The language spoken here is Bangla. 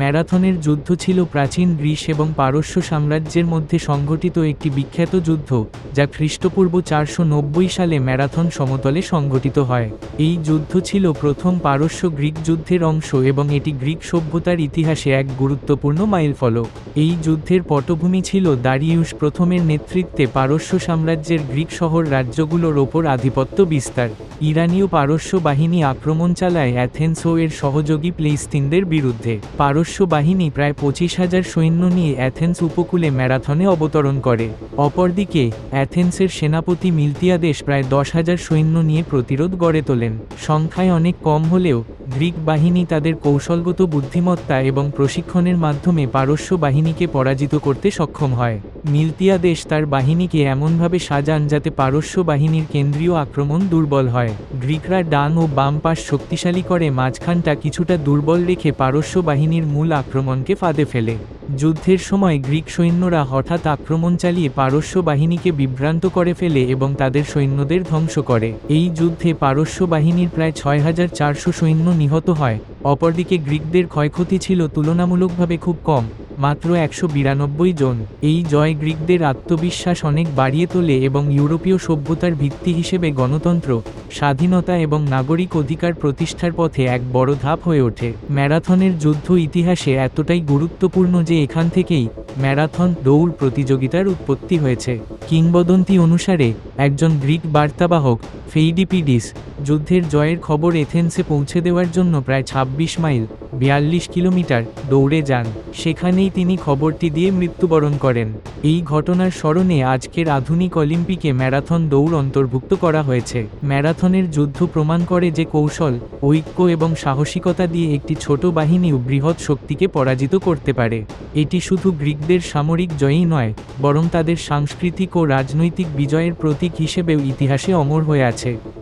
ম্যারাথনের যুদ্ধ ছিল প্রাচীন গ্রিস এবং পারস্য সাম্রাজ্যের মধ্যে সংঘটিত একটি বিখ্যাত যুদ্ধ, যা খ্রিস্টপূর্ব চারশো নব্বই সালে ম্যারাথন সমতলে সংঘটিত হয়। এই যুদ্ধ ছিল প্রথম পারস্য গ্রিক যুদ্ধের অংশ এবং এটি গ্রিক সভ্যতার ইতিহাসে এক গুরুত্বপূর্ণ মাইলফলক। এই যুদ্ধের পটভূমি ছিল দারিউস প্রথমের নেতৃত্বে পারস্য সাম্রাজ্যের গ্রিক শহর রাজ্যগুলোর ওপর আধিপত্য বিস্তার। ইরানীয় পারস্য বাহিনী আক্রমণ চালায় অ্যাথেন্সো এর সহযোগী প্লেস্তিনদের বিরুদ্ধে। পারস্য বাহিনী প্রায় পঁচিশ হাজার সৈন্য নিয়ে অ্যাথেন্স উপকূলে ম্যারাথনে অবতরণ করে। অপরদিকে, অ্যাথেন্সের সেনাপতি মিলতিয়াদেশ প্রায় দশ হাজার সৈন্য নিয়ে প্রতিরোধ গড়ে তোলেন। সংখ্যায় অনেক কম হলেও, গ্রিক বাহিনী তাদের কৌশলগত বুদ্ধিমত্তা এবং প্রশিক্ষণের মাধ্যমে পারস্য বাহিনীকে পরাজিত করতে সক্ষম হয়। মিলতিয়াদেশ তার বাহিনীকে এমনভাবে সাজান যাতে পারস্য বাহিনীর কেন্দ্রীয় আক্রমণ দুর্বল হয়। গ্রিকরা ডান ও বাম পাশ শক্তিশালী করে, মাঝখানটা কিছুটা দুর্বল রেখে পারস্য বাহিনীর মূল আক্রমণকে ফাঁদে ফেলে। যুদ্ধের সময় গ্রিক সৈন্যরা হঠাৎ আক্রমণ চালিয়ে পারস্য বাহিনীকে বিভ্রান্ত করে ফেলে এবং তাদের সৈন্যদের ধ্বংস করে। এই যুদ্ধে পারস্য বাহিনীর প্রায় ছয় হাজার চারশো সৈন্য নিহত হয়। অপরদিকে গ্রিকদের ক্ষয়ক্ষতি ছিল তুলনামূলকভাবে খুব কম। মাত্র একশো বিরানব্বই জন। এই জয় গ্রিকদের আত্মবিশ্বাস অনেক বাড়িয়ে তোলে এবং ইউরোপীয় সভ্যতার ভিত্তি হিসেবে গণতন্ত্র, স্বাধীনতা এবং নাগরিক অধিকার প্রতিষ্ঠার পথে এক বড় ধাপ হয়ে ওঠে। ম্যারাথনের যুদ্ধ ইতিহাসে এতটাই গুরুত্বপূর্ণ যে এখান থেকেই ম্যারাথন দৌড় প্রতিযোগিতার উৎপত্তি হয়েছে। কিংবদন্তি অনুসারে, একজন গ্রিক বার্তাবাহক, ফেইডিপিডিস, যুদ্ধের জয়ের খবর এথেন্সে পৌঁছে দেওয়ার জন্য প্রায় ২৬ মাইল, বিয়াল্লিশ কিলোমিটার দৌড়ে যান। সেখানেই তিনি খবরটি দিয়ে মৃত্যুবরণ করেন। এই ঘটনার স্মরণে আজকের আধুনিক অলিম্পিকে ম্যারাথন দৌড় অন্তর্ভুক্ত করা হয়েছে। ম্যারাথনের যুদ্ধ প্রমাণ করে যে কৌশল, ঐক্য এবং সাহসিকতা দিয়ে একটি ছোট বাহিনীও বৃহৎ শক্তিকে পরাজিত করতে পারে। এটি শুধু গ্রিকদের সামরিক জয়ই নয়, বরং তাদের সাংস্কৃতিক ও রাজনৈতিক বিজয়ের প্রতীক হিসেবেও ইতিহাসে অমর হয়ে আছে।